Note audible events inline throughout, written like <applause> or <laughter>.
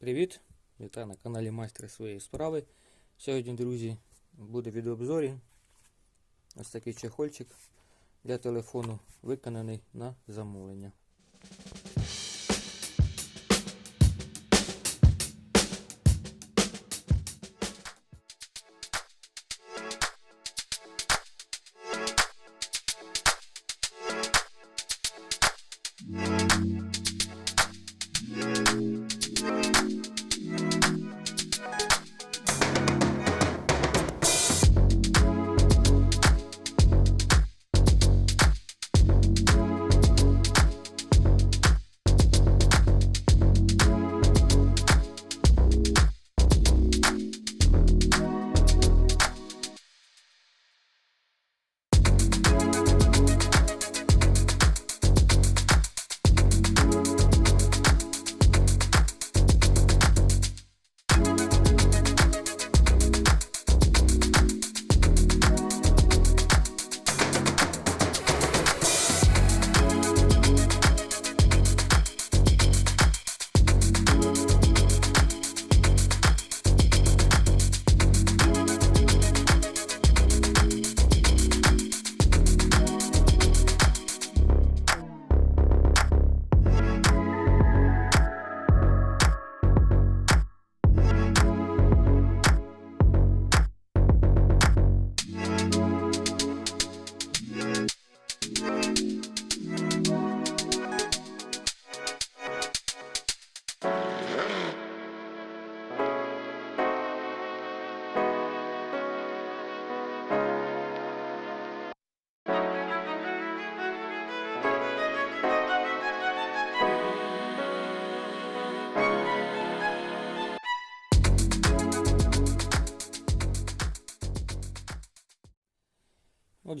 Привіт! Вітаю на каналі Майстри своєї справи. Сьогодні, друзі, буде відеообзорі. Ось такий чехольчик для телефону виконаний на замовлення.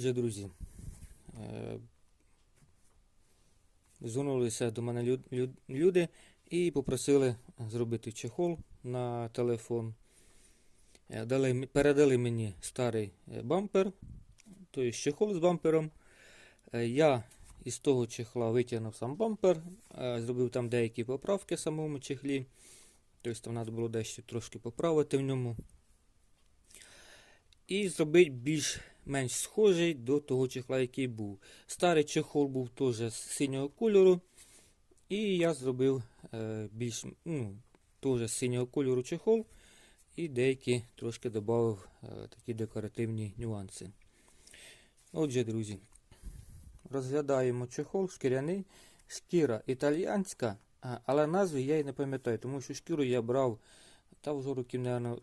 Отже, друзі, е, звернулися до мене лю- лю- люди і попросили зробити чехол на телефон. Е, Дали, передали мені старий е, бампер, тобто чехол з бампером. Я із того чехла витягнув сам бампер, зробив там деякі поправки в самому чехлі. Тобто там треба було дещо трошки поправити в ньому. І зробити більш-менш схожий до того чехла, який був. Старий чехол був теж синього кольору. І я зробив е, більш ну, теж синього кольору чехол. І деякі трошки додав е, такі декоративні нюанси. Отже, друзі, розглядаємо чехол шкіряний. Шкіра італіянська, але назви я і не пам'ятаю, тому що шкіру я брав та вже років, мабуть,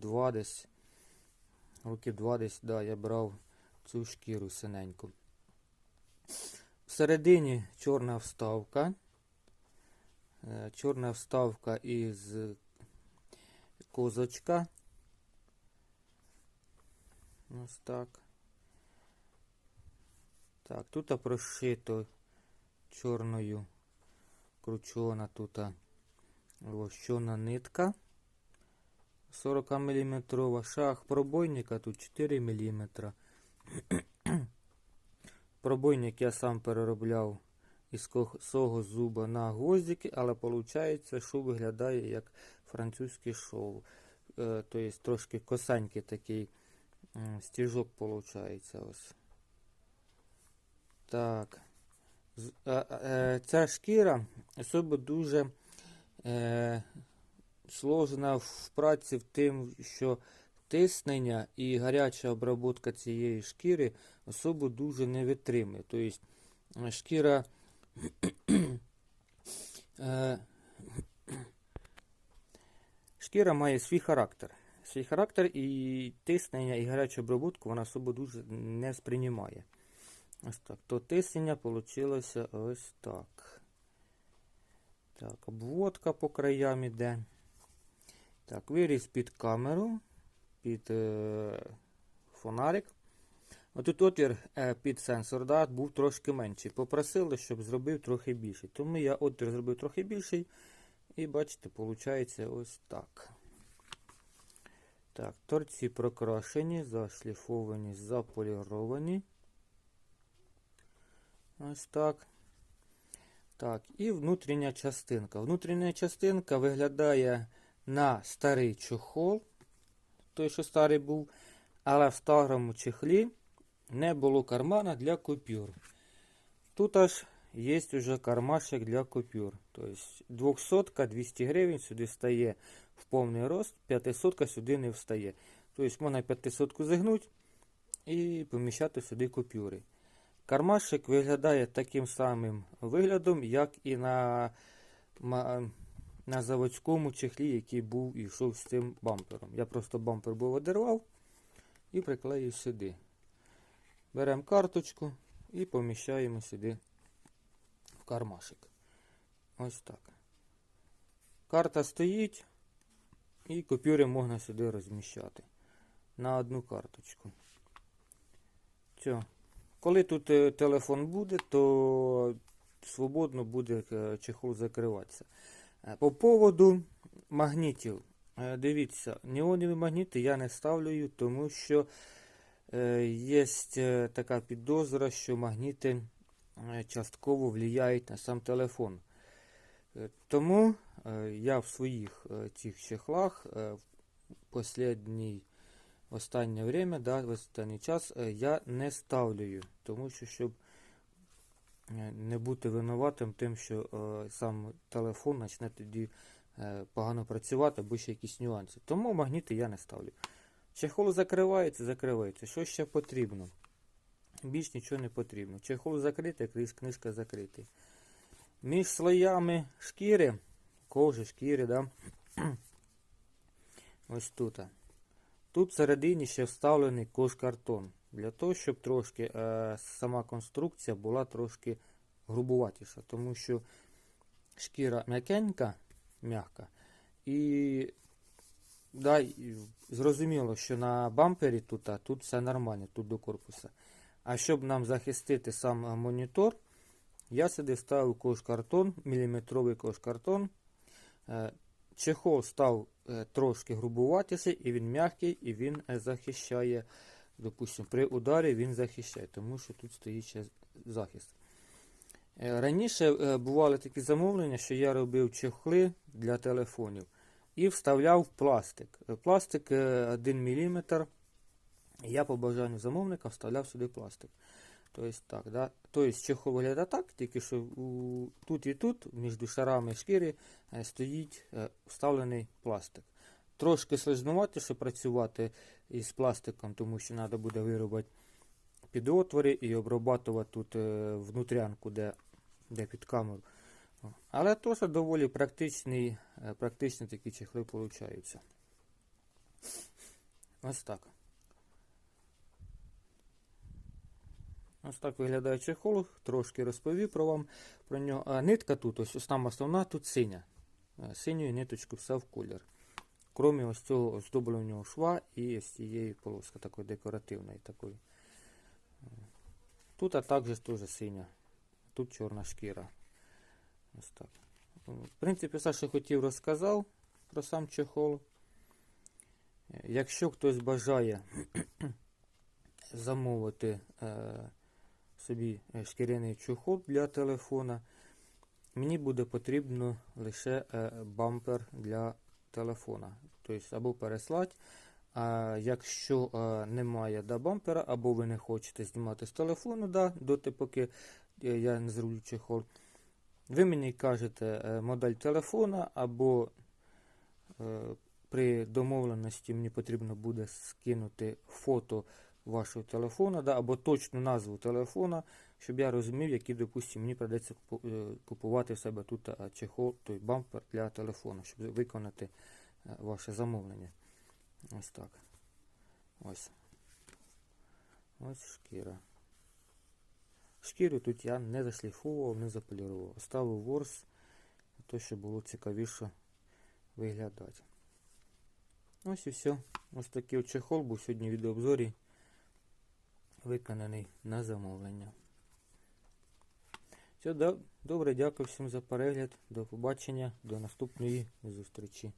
два десь. Років два десь, да, я брав цю шкіру синеньку. Всередині чорна вставка. Е, Чорна вставка із козочка. Ось так. Так, тут прошито чорною кручена тут лощона нитка. 40 мм. Шаг пробойника тут 4 мм. <clears throat> Пробойник я сам переробляв із косого зуба на гвоздики, але виходить, що виглядає як французький шов. Е, Тобто трошки косенький такий стіжок виходить. Ось. Так. Е, Ця шкіра особо дуже е, сложна в праці в тим, що тиснення і гаряча обробка цієї шкіри особо дуже не витримує. Тобто е, шкіра <clears throat> е, шкіра має свій характер. Свій характер і тиснення, і гарячу обробку вона особо дуже не сприймає. Ось так. То тиснення вийшло ось так. Так, обводка по краям іде. Так, виріз під камеру, під е, фонарик. Отут отвір е, під сенсор да, був трошки менший. Попросили, щоб зробив трохи більший. Тому я отвір зробив трохи більший. І бачите, виходить ось так. Так, торці прокрашені, зашліфовані, заполіровані. Ось так. Так, і внутрішня частинка. Внутрішня частинка виглядає на старий чохол, той, що старий був, але в старому чехлі не було кармана для купюр. Тут аж є вже кармашек для купюр. Тобто 200 200 гривень сюди стає в повний рост, 500 сюди не встає. Тобто можна 500 зігнути і поміщати сюди купюри. Кармашек виглядає таким самим виглядом, як і на, на заводському чехлі, який був і йшов з цим бампером. Я просто бампер був одервав і приклеїв сюди. Беремо карточку і поміщаємо сюди в кармашек. Ось так. Карта стоїть, і купюри можна сюди розміщати на одну карточку. Все. Коли тут е, телефон буде, то свободно буде е, чехол закриватися. Е, По поводу магнітів. Е, Дивіться, неонові магніти я не ставлю, тому що е, є така підозра, що магніти частково впливають на сам телефон. Тому я в своїх цих чехлах в последній в останнє время, да, в останній час я не ставлю, тому що щоб не бути винуватим тим, що е, сам телефон почне тоді е, погано працювати, або ще якісь нюанси. Тому магніти я не ставлю. Чехол закривається, закривається. Що ще потрібно? Більш нічого не потрібно. Чехол закритий, крізь книжка закритий. Між слоями шкіри, кожи, шкіри, да? <clears throat> ось тут. Тут всередині ще вставлений кожкартон. Для того, щоб трошки е, сама конструкція була трошки грубуватіша. Тому що шкіра м'якенька, м'яка. І да, зрозуміло, що на бампері тут, а тут все нормально, тут до корпуса. А щоб нам захистити сам монітор, я сюди ставив кожкартон, міліметровий кожкартон. Е, Чехол став е, трошки грубуватися, і він м'який, і він е, захищає. Допустимо, при ударі він захищає, тому що тут стоїть ще захист. Е, Раніше е, бували такі замовлення, що я робив чехли для телефонів і вставляв пластик. Е, Пластик е, 1 мм. Я по бажанню замовника вставляв сюди пластик. Тобто, так, да? тобто чехол виглядає так, тільки що у, тут і тут, між шарами шкіри, стоїть вставлений пластик. Трошки сложнуватіше працювати із пластиком, тому що треба буде виробити під отвори і обрабатувати тут е, внутрянку, де, де під камеру. Але теж доволі практичний, е, практичні такі чехли получаються. Ось так. Ось так виглядає чехол, трошки розповів про вам про нього. А нитка тут, ось сама основна, тут синя. Е, Синьою ниточку все в колір. Крім ось цього оздобленого шва і ось цієї полоски такої декоративної. Такої. Тут а також теж синя. Тут чорна шкіра. Ось так. В принципі, все, що хотів, розказав про сам чехол. Якщо хтось бажає <clears throat> замовити е, собі шкіряний чохол для телефона, мені буде потрібно лише е, бампер для телефона. Тобто або переслати. А якщо е, немає да, бампера, або ви не хочете знімати з телефону, да, доти поки е, я не зроблю чехол, ви мені кажете е, модель телефона, або е, при домовленості мені потрібно буде скинути фото вашого телефона, да, або точну назву телефона, щоб я розумів, який, допустимо, мені придеться купувати в себе тут чехол, той бампер для телефону, щоб виконати ваше замовлення. Ось так. Ось. Ось шкіра. Шкіру тут я не зашліфовував, не заполірував. Оставив ворс, того, щоб було цікавіше виглядати. Ось і все. Ось такий от чехол був сьогодні в відеообзорі виконаний на замовлення. Все, добре, дякую всім за перегляд. До побачення, до наступної зустрічі.